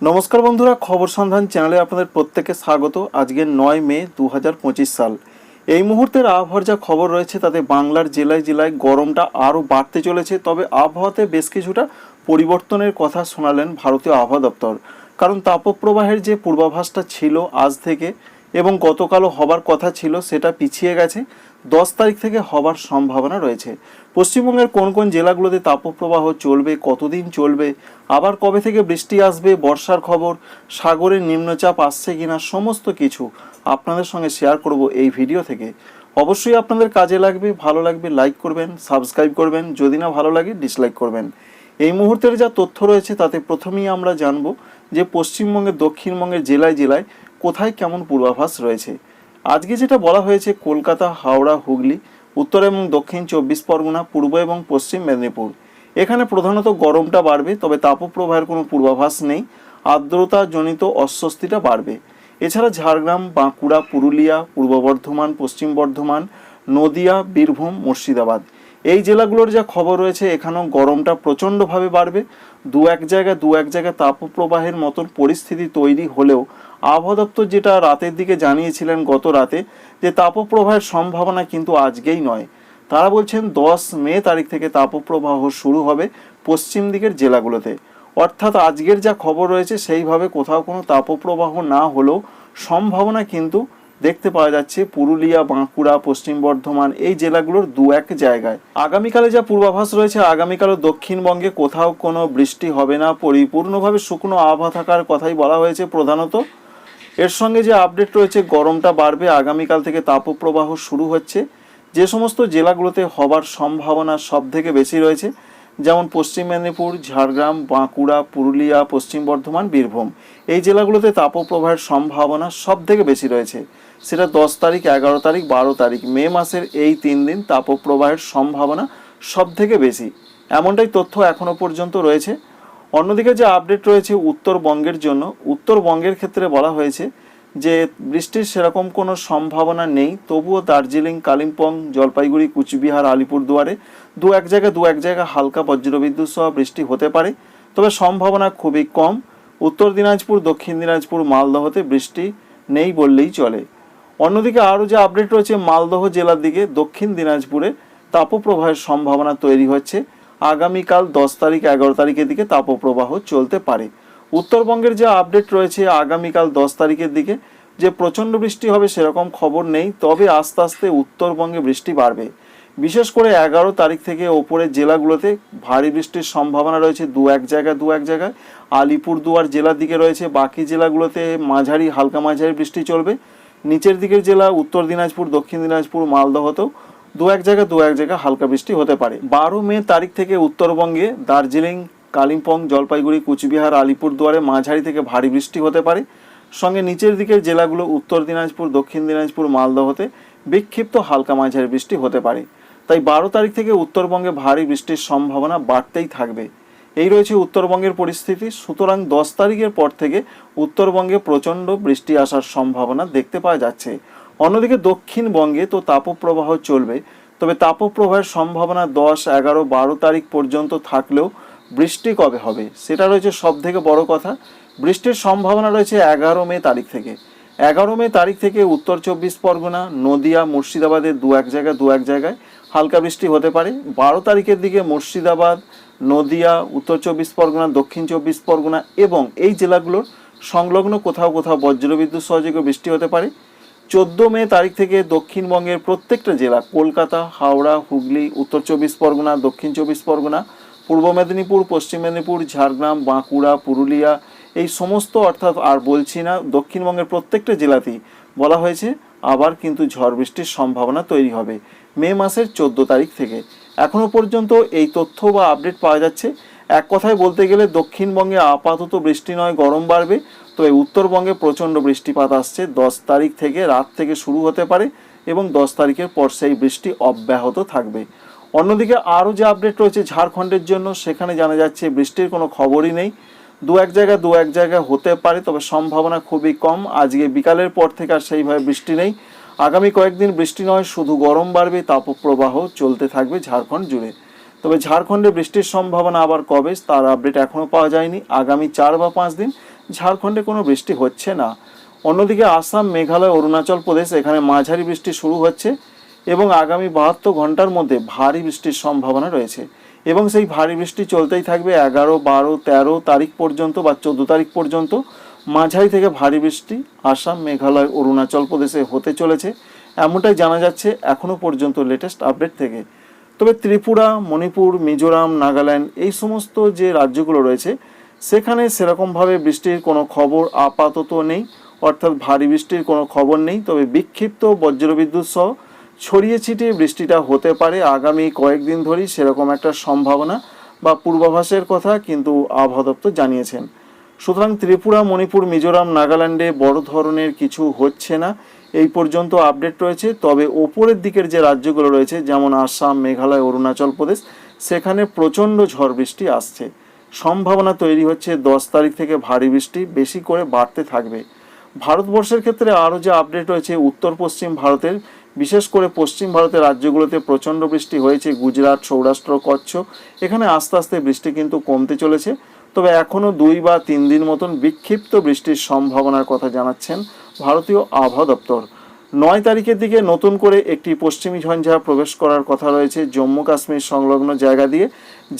নমস্কার বন্ধুরা, খবর সন্ধান চ্যানেলে আপনাদের প্রত্যেকে স্বাগত। আজকে নয় মে দু হাজার পঁচিশ সাল। এই মুহূর্তের আবহাওয়ার যা খবর রয়েছে, তাতে বাংলার জেলায় জেলায় গরমটা আরও বাড়তে চলেছে। তবে আবহাওয়াতে বেশ কিছুটা পরিবর্তনের কথা শোনালেন ভারতীয় আবহাওয়া দপ্তর। কারণ তাপপ্রবাহের যে পূর্বাভাসটা ছিল আজ থেকে এবং গতকালও হবার কথা ছিল, সেটা পিছিয়ে গেছে। দশ তারিখ থেকে হবার সম্ভাবনা রয়েছে। পশ্চিমবঙ্গের কোন কোন জেলাগুলোতে তাপপ্রবাহ চলবে, কতদিন চলবে, আবার কবে থেকে বৃষ্টি আসবে, বর্ষার খবর, সাগরের নিম্নচাপ আসছে কিনা, সমস্ত কিছু আপনাদের সঙ্গে শেয়ার করব এই ভিডিও থেকে। অবশ্যই আপনাদের কাজে লাগবে, ভালো লাগবে লাইক করবেন সাবস্ক্রাইব করবেন, যদি না ভালো লাগে ডিসলাইক করবেন। এই মুহূর্তের যা তথ্য রয়েছে, তাতে প্রথমেই আমরা জানব যে পশ্চিমবঙ্গের, দক্ষিণবঙ্গের জেলায় জেলায় কোথায় কেমন পূর্বাভাস রয়েছে। আজকে যেটা বলা হয়েছে, কলকাতা, হাওড়া, হুগলি, উত্তর এবং দক্ষিণ চব্বিশ পরগনা, পূর্ব এবং পশ্চিম মেদিনীপুর। এখানে প্রধানত গরমটা বাড়বে, তবে তাপপ্রবাহের কোনো পূর্বাভাস নেই। আর্দ্রতা জনিত অস্বস্তিটা বাড়বে। এছাড়া ঝাড়গ্রাম, বাঁকুড়া, পুরুলিয়া, পূর্ব বর্ধমান, পশ্চিম বর্ধমান, নদিয়া, বীরভূম, মুর্শিদাবাদ। এই জেলাগুলোর যা খবর রয়েছে, এখানেও গরমটা প্রচণ্ডভাবে বাড়বে। দু এক জায়গায় দু এক জায়গায় তাপপ্রবাহের মতন পরিস্থিতি তৈরি হলেও আবহাওয়া দপ্তর যেটা রাতের দিকে জানিয়েছিলেন গত রাতে, যে তাপপ্রবাহের সম্ভাবনা কিন্তু আজকেই নয়। তারা বলছেন দশ মে তারিখ থেকে তাপপ্রবাহ শুরু হবে পশ্চিম দিকের জেলাগুলোতে। অর্থাৎ আজকের যা খবর রয়েছে, সেইভাবে কোথাও কোনো তাপপ্রবাহ না হলেও সম্ভাবনা কিন্তু দেখতে পাওয়া যাচ্ছে পুরুলিয়া, বাঁকুড়া, পশ্চিম বর্ধমান এই জেলাগুলোর দু এক জায়গায়। আগামীকালে যা পূর্বাভাস রয়েছে আগামীকালও দক্ষিণবঙ্গে কোথাও কোনো বৃষ্টি হবে না। পরিপূর্ণভাবে শুকনো আবহাওয়া থাকার কথাই বলা হয়েছে প্রধানত। এর সঙ্গে যে আপডেট রয়েছে, গরমটা বাড়বে। আগামীকাল থেকে তাপপ্রবাহ শুরু হচ্ছে। যে সমস্ত জেলাগুলোতে হবার সম্ভাবনা সব থেকে বেশি রয়েছে। যেমন পশ্চিম মেদিনীপুর, ঝাড়গ্রাম, বাঁকুড়া, পুরুলিয়া, পশ্চিম বর্ধমান, বীরভূম। এই জেলাগুলোতে তাপপ্রবাহের সম্ভাবনা সব থেকে বেশি রয়েছে। সেটা দশ তারিখ, এগারো তারিখ, বারো তারিখ। মে মাসের এই তিন দিন তাপপ্রবাহের সম্ভাবনা সব থেকে বেশি। এমনটাই তথ্য এখনও পর্যন্ত রয়েছে। অন্যদিকে যে আপডেট রয়েছে উত্তরবঙ্গের জন্য, উত্তরবঙ্গের ক্ষেত্রে বলা হয়েছে যে বৃষ্টির সেরকম কোনো সম্ভাবনা নেই, তবুও দার্জিলিং, কালিম্পং, জলপাইগুড়ি, কুচবিহার, আলিপুরদুয়ারে দু এক জায়গায় দু এক জায়গায় হালকা বজ্রবিদ্যুৎ সহ বৃষ্টি হতে পারে, তবে সম্ভাবনা খুবই কম। উত্তর দিনাজপুর, দক্ষিণ দিনাজপুর, মালদহতে বৃষ্টি নেই বললেই চলে। অন্যদিকে আরও যে আপডেট রয়েছে মালদহ জেলার দিকে, দক্ষিণ দিনাজপুরে তাপপ্রবাহের সম্ভাবনা তৈরি হচ্ছে। আগামীকাল দশ তারিখ, এগারো তারিখের দিকে তাপপ্রবাহ চলতে পারে। উত্তরবঙ্গের যে আপডেট রয়েছে আগামীকাল দশ তারিখের দিকে, যে প্রচণ্ড বৃষ্টি হবে সেরকম খবর নেই, তবে আস্তে আস্তে উত্তরবঙ্গে বৃষ্টি বাড়বে। বিশেষ করে এগারো তারিখ থেকে ওপরের জেলাগুলোতে ভারী বৃষ্টির সম্ভাবনা রয়েছে দু এক জায়গায়, দু এক জায়গায়। আলিপুরদুয়ার জেলার দিকে রয়েছে, বাকি জেলাগুলোতে মাঝারি, হালকা মাঝারি বৃষ্টি চলবে। নিচের দিকের জেলা উত্তর দিনাজপুর, দক্ষিণ দিনাজপুর, মালদহতেও দু এক জায়গায়, দু এক জায়গায় হালকা বৃষ্টি হতে পারে। বারো মে তারিখ থেকে উত্তরবঙ্গে দার্জিলিং কালিম্পং, জলপাইগুড়ি, কুচবিহার, আলিপুরদুয়ারে মাঝারি থেকে ভারী বৃষ্টি হতে পারে। সঙ্গে নিচের দিকের জেলাগুলো উত্তর দিনাজপুর, দক্ষিণ দিনাজপুর, মালদহতে বিক্ষিপ্ত হালকা মাঝারি বৃষ্টি হতে পারে। তাই বারো তারিখ থেকে উত্তরবঙ্গে ভারী বৃষ্টির সম্ভাবনা বাড়তেই থাকবে। এই রয়েছে উত্তরবঙ্গের পরিস্থিতি। সুতরাং দশ তারিখের পর থেকে উত্তরবঙ্গে প্রচণ্ড বৃষ্টি আসার সম্ভাবনা দেখতে পাওয়া যাচ্ছে। অন্যদিকে দক্ষিণবঙ্গে তো তাপপ্রবাহ চলবে, তবে তাপপ্রবাহের সম্ভাবনা দশ, এগারো, বারো তারিখ পর্যন্ত থাকলেও বৃষ্টি কবে হবে? সেটা রয়েছে সব থেকে বড় কথা। বৃষ্টির সম্ভাবনা রয়েছে এগারো মে তারিখ থেকে। এগারো মে তারিখ থেকে উত্তর চব্বিশ পরগনা, নদিয়া মুর্শিদাবাদের দু এক জায়গায়, দু এক জায়গায় হালকা বৃষ্টি হতে পারে। বারো তারিখের দিকে মুর্শিদাবাদ, নদিয়া, উত্তর চব্বিশ পরগনা, দক্ষিণ চব্বিশ পরগনা এবং এই জেলাগুলোর সংলগ্ন কোথাও কোথাও বজ্রবিদ্যুৎ সহযোগে বৃষ্টি হতে পারে। চোদ্দ মে তারিখ থেকে দক্ষিণবঙ্গের প্রত্যেকটা জেলা, কলকাতা, হাওড়া, হুগলি, উত্তর চব্বিশ পরগনা, দক্ষিণ চব্বিশ পরগনা পূর্ব মেদিনীপুর, পশ্চিম মেদিনীপুর, ঝাড়গ্রাম, বাঁকুড়া, পুরুলিয়া, এই সমস্ত অর্থাৎ আর বলছি না, দক্ষিণবঙ্গের প্রত্যেকটা জেলাতেই বলা হয়েছে, আবার কিন্তু ঝড় বৃষ্টির সম্ভাবনা তৈরি হবে মে মাসের চোদ্দ তারিখ থেকে। এখনও পর্যন্ত এই তথ্য বা আপডেট পাওয়া যাচ্ছে। এক কথায় বলতে গেলে দক্ষিণবঙ্গে আপাতত বৃষ্টি নয়, গরম বাড়বে, তবে উত্তরবঙ্গে প্রচণ্ড বৃষ্টিপাত আসছে। দশ তারিখ থেকে রাত থেকে শুরু হতে পারে এবং দশ তারিখের পর সেই বৃষ্টি অব্যাহত থাকবে। অন্যদিকে আরও যে আপডেট রয়েছে ঝাড়খণ্ডের জন্য, সেখানে জানা যাচ্ছে বৃষ্টির কোনো খবরই নেই। দু এক জায়গায় দু এক জায়গায় হতে পারে, তবে সম্ভাবনা খুবই কম। আজকে বিকালের পর থেকে আর সেইভাবে বৃষ্টি নেই। আগামী কয়েকদিন বৃষ্টি নয়, শুধু গরম বাড়বে, তাপপ্রবাহ চলতে থাকবে ঝাড়খণ্ড জুড়ে। তবে ঝাড়খণ্ডে বৃষ্টির সম্ভাবনা আবার কবে, তার আপডেট এখনও পাওয়া যায়নি। আগামী চার বা পাঁচ দিন ঝাড়খণ্ডে কোনো বৃষ্টি হচ্ছে না। অন্যদিকে আসাম, মেঘালয়, অরুণাচল প্রদেশ, এখানে মাঝারি বৃষ্টি শুরু হচ্ছে। এবং আগামী বাহাত্তর ঘণ্টার মধ্যে ভারী বৃষ্টির সম্ভাবনা রয়েছে। এবং সেই ভারী বৃষ্টি চলতেই থাকবে এগারো, বারো, তেরো তারিখ পর্যন্ত বা চোদ্দ তারিখ পর্যন্ত। মাঝারি থেকে ভারী বৃষ্টি আসাম, মেঘালয়, অরুণাচল প্রদেশে হতে চলেছে। এমনটাই জানা যাচ্ছে এখনও পর্যন্ত লেটেস্ট আপডেট থেকে। তবে ত্রিপুরা, মণিপুর, মিজোরাম, নাগাল্যান্ড এই সমস্ত যে রাজ্যগুলো রয়েছে, সেখানে সেরকমভাবে বৃষ্টির কোনো খবর আপাতত নেই। অর্থাৎ ভারী বৃষ্টির কোনো খবর নেই। তবে বিক্ষিপ্ত বজ্রবিদ্যুৎ সহ ছড়িয়ে ছিটিয়ে বৃষ্টিটা হতে পারে আগামী কয়েকদিন ধরেই সেরকম একটা সম্ভাবনা বা পূর্বাভাসের কথা কিন্তু আবহাওয়া দপ্তর জানিয়েছেন। সুতরাং ত্রিপুরা, মণিপুর, মিজোরাম, নাগাল্যান্ডে বড় ধরনের কিছু হচ্ছে না। এই পর্যন্ত আপডেট রয়েছে। তবে ওপরের দিকের যে রাজ্যগুলো রয়েছে, যেমন আসাম, মেঘালয়, অরুণাচল প্রদেশ, সেখানে প্রচণ্ড ঝড় বৃষ্টি আসছে। সম্ভাবনা তৈরি হচ্ছে দশ তারিখ থেকে ভারী বৃষ্টি, বেশি করে বাড়তে থাকবে। ভারতবর্ষের ক্ষেত্রে আরও যে আপডেট রয়েছে উত্তর পশ্চিম ভারতের বিশেষ করে পশ্চিম ভারতের রাজ্যগুলোতে প্রচণ্ড বৃষ্টি হয়েছে, গুজরাট, সৌরাষ্ট্র কচ্ছ এখানে আস্তে আস্তে বৃষ্টি কিন্তু কমতে চলেছে। তবে এখনও দুই বা তিন দিন মতন বিক্ষিপ্ত বৃষ্টির সম্ভাবনার কথা জানাচ্ছেন ভারতীয় আবহাওয়া দপ্তর। নয় তারিখের দিকে নতুন করে একটি পশ্চিমী ঝঞ্ঝা প্রবেশ করার কথা রয়েছে জম্মু কাশ্মীর সংলগ্ন জায়গা দিয়ে,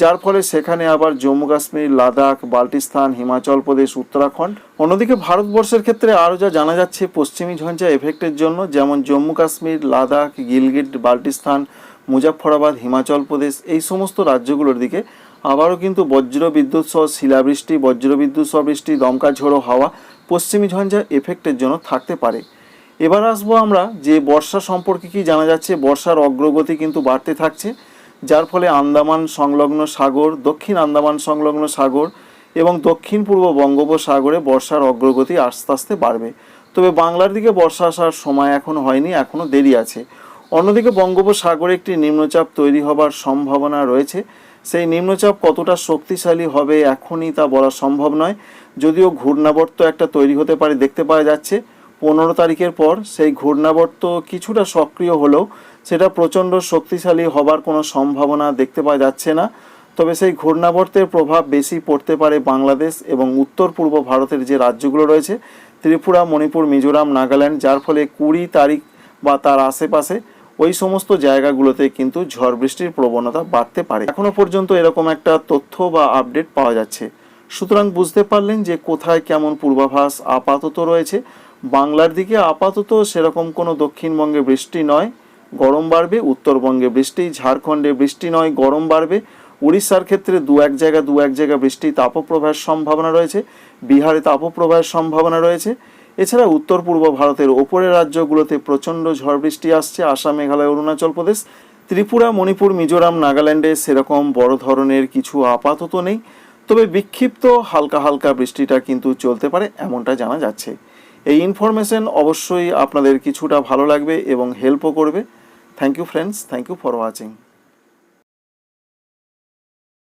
যার ফলে সেখানে আবার জম্মু কাশ্মীর, লাদাখ, বাল্টিস্তান, হিমাচল প্রদেশ, উত্তরাখণ্ড। অন্যদিকে ভারতবর্ষের ক্ষেত্রে আরও যা জানা যাচ্ছে, পশ্চিমী ঝঞ্ঝা এফেক্টের জন্য যেমন জম্মু কাশ্মীর, লাদাখ, গিলগিট, বাল্টিস্তান, মুজাফফরাবাদ, হিমাচল প্রদেশ, এই সমস্ত রাজ্যগুলোর দিকে আবারও কিন্তু বজ্র বিদ্যুৎ সহ শিলাবৃষ্টি, বজ্র বিদ্যুৎ সহ বৃষ্টি, দমকা ঝোড়ো হাওয়া পশ্চিমী ঝঞ্ঝা এফেক্টের জন্য থাকতে পারে। এবার আসব আমরা যে বর্ষা সম্পর্কে কি জানা যাচ্ছে, বর্ষার অগ্রগতি কিন্তু বাড়তে থাকছে, যার ফলে আন্দামান সংলগ্ন সাগর, দক্ষিণ আন্দামান সংলগ্ন সাগর এবং দক্ষিণ পূর্ব বঙ্গোপসাগরে বর্ষার অগ্রগতি আস্তে আস্তে বাড়বে। তবে বাংলার দিকে বর্ষা আসার সময় এখনও হয়নি, এখনও দেরি আছে। অন্যদিকে বঙ্গোপসাগরে একটি নিম্নচাপ তৈরি হবার সম্ভাবনা রয়েছে। সেই নিম্নচাপ কতটা শক্তিশালী হবে এখনই তা বলা সম্ভব নয়, যদিও ঘূর্ণাবর্ত একটা তৈরি হতে পারে, দেখতে পাওয়া যাচ্ছে। পনেরো তারিখের পর সেই ঘূর্ণাবর্ত কিছুটা সক্রিয় হলেও সেটা প্রচণ্ড শক্তিশালী হবার কোনো সম্ভাবনা দেখতে পাওয়া যাচ্ছে না। তবে সেই ঘূর্ণাবর্তের প্রভাব বেশি পড়তে পারে বাংলাদেশ এবং উত্তর পূর্ব ভারতের যে রাজ্যগুলো রয়েছে, ত্রিপুরা, মণিপুর, মিজোরাম, নাগাল্যান্ড, যার ফলে কুড়ি তারিখ বা তার আশেপাশে ওই সমস্ত জায়গাগুলোতে কিন্তু ঝড় বৃষ্টির প্রবণতা বাড়তে পারে। এখনও পর্যন্ত এরকম একটা তথ্য বা আপডেট পাওয়া যাচ্ছে। সুতরাং বুঝতে পারলেন যে কোথায় কেমন পূর্বাভাস আপাতত রয়েছে। বাংলার দিকে আপাতত সেরকম কোনো দক্ষিণবঙ্গে বৃষ্টি নয়, গরম বাড়বে, উত্তরবঙ্গে বৃষ্টি, ঝাড়খণ্ডে বৃষ্টি নয়, গরম বাড়বে। উড়িষ্যার ক্ষেত্রে দু এক জায়গা, দু এক জায়গা বৃষ্টি তাপপ্রবাহের সম্ভাবনা রয়েছে। বিহারে তাপপ্রবাহের সম্ভাবনা রয়েছে। এছাড়া উত্তর পূর্ব ভারতের ওপরের রাজ্যগুলোতে প্রচণ্ড ঝড় বৃষ্টি আসছে। আসাম, মেঘালয়, অরুণাচল প্রদেশ, ত্রিপুরা, মণিপুর, মিজোরাম, নাগাল্যান্ডে সেরকম বড় ধরনের কিছু আপাতত নেই। তবে বিক্ষিপ্ত হালকা হালকা বৃষ্টিটা কিন্তু চলতে পারে, এমনটা জানা যাচ্ছে। এই ইনফরমেশন অবশ্যই আপনাদের কিছুটা ভালো লাগবে এবং হেল্পও করবে। Thank you friends thank you for watching